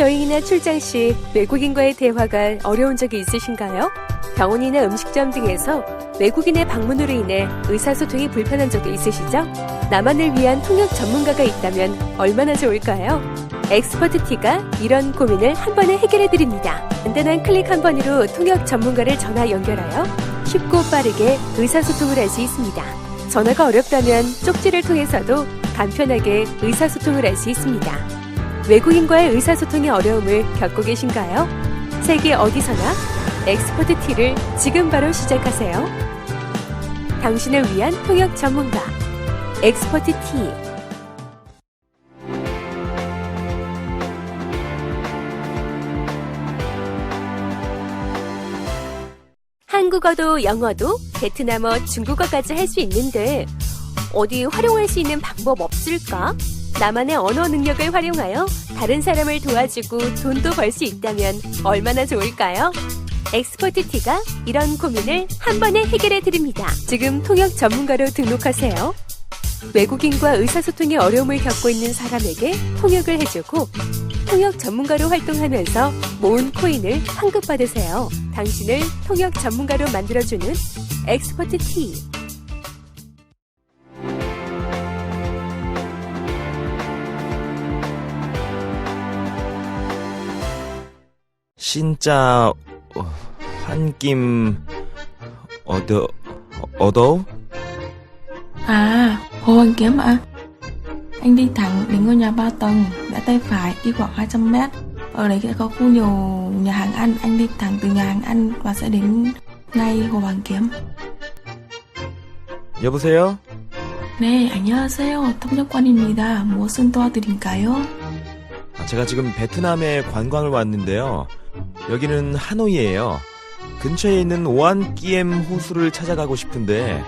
해외 여행이나 출장 시 외국인과의 대화가 어려운 적이 있으신가요? 병원이나 음식점 등에서 외국인의 방문으로 인해 의사소통이 불편한 적도 있으시죠? 나만을 위한 통역 전문가가 있다면 얼마나 좋을까요? 엑스퍼트 T가 이런 고민을 한 번에 해결해 드립니다. 간단한 클릭 한 번으로 통역 전문가를 전화 연결하여 쉽고 빠르게 의사소통을 할 수 있습니다. 전화가 어렵다면 쪽지를 통해서도 간편하게 의사소통을 할 수 있습니다. 외국인과의 의사소통의 어려움을 겪고 계신가요? 세계 어디서나 엑스퍼트 T를 지금 바로 시작하세요. 당신을 위한 통역 전문가 엑스퍼트 T 한국어도 영어도 베트남어 중국어까지 할 수 있는데 어디 활용할 수 있는 방법 없을까? 나만의 언어 능력을 활용하여 다른 사람을 도와주고 돈도 벌 수 있다면 얼마나 좋을까요? 엑스퍼트 T가 이런 고민을 한 번에 해결해 드립니다. 지금 통역 전문가로 등록하세요. 외국인과 의사소통에 어려움을 겪고 있는 사람에게 통역을 해주고 통역 전문가로 활동하면서 모은 코인을 환급 받으세요. 당신을 통역 전문가로 만들어주는 엑스퍼트 T. 진짜 어, 환김 얻어 얻어? À, Hồ Hoàn Kiếm ạ. Anh đi thẳng đến ngôi nhà ba tầng, rẽ tay phải đi khoảng 200 mét. Ở đấy sẽ có khu nhiều nhà hàng ăn, anh đi thẳng từ nhà hàng ăn và sẽ đến ngay Hồ Hoàn Kiếm. 여보세요? 네, 안녕하세요. 통역관입니다. 무엇을 도와드릴까요? 아, 제가 지금 베트남에 관광을 왔는데요. 여기는 하노이예요. 근처에 있는 오안끼엠 호수를 찾아가고 싶은데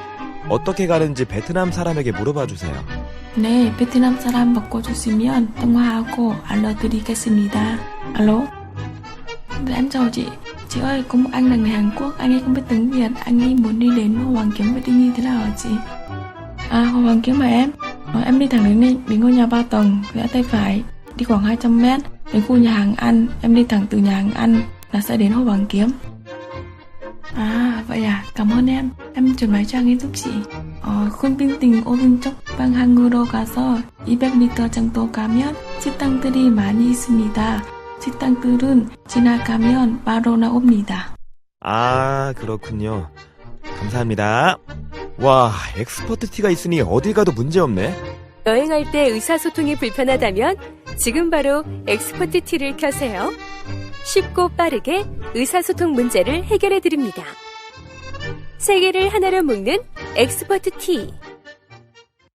어떻게 가는지 베트남 사람에게 물어봐 주세요. 네, 베트남 사람 바꿔주시면 통화하고 알려드리겠습니다. Alo? Dạ, em chào chị. Chị ơi, có một anh là người Hàn Quốc, anh ấy không biết tiếng Việt, anh ấy muốn đi đến Hồ Hoàn Kiếm vậy đi như thế nào hả chị? À, Hồ Hoàn Kiếm mà em. Em đi thẳng đến đây, đến ngôi nhà ba tầng, rẽ tay phải, đi khoảng 200 mét, đến khu nhà hàng ăn, em đi thẳng từ nhà hàng ăn là sẽ đến Hồ Hoàn Kiếm. À, vậy à, cảm ơn em. Em chuyển máy cho anh ấy giúp chị. 어, 쿤빙띵 오른쪽 방향으로 가서 200m 정도 가면 식당들이 많이 있습니다. 식당들은 지나가면 바로 나옵니다. 아, 그렇군요. 감사합니다. 와, 엑스퍼트 T가 있으니 어딜 가도 문제없네. 여행할 때 의사소통이 불편하다면 지금 바로 엑스퍼트 T를 켜세요. 쉽고 빠르게 의사소통 문제를 해결해 드립니다. 세계를 하나로 묶는 엑스퍼트 T.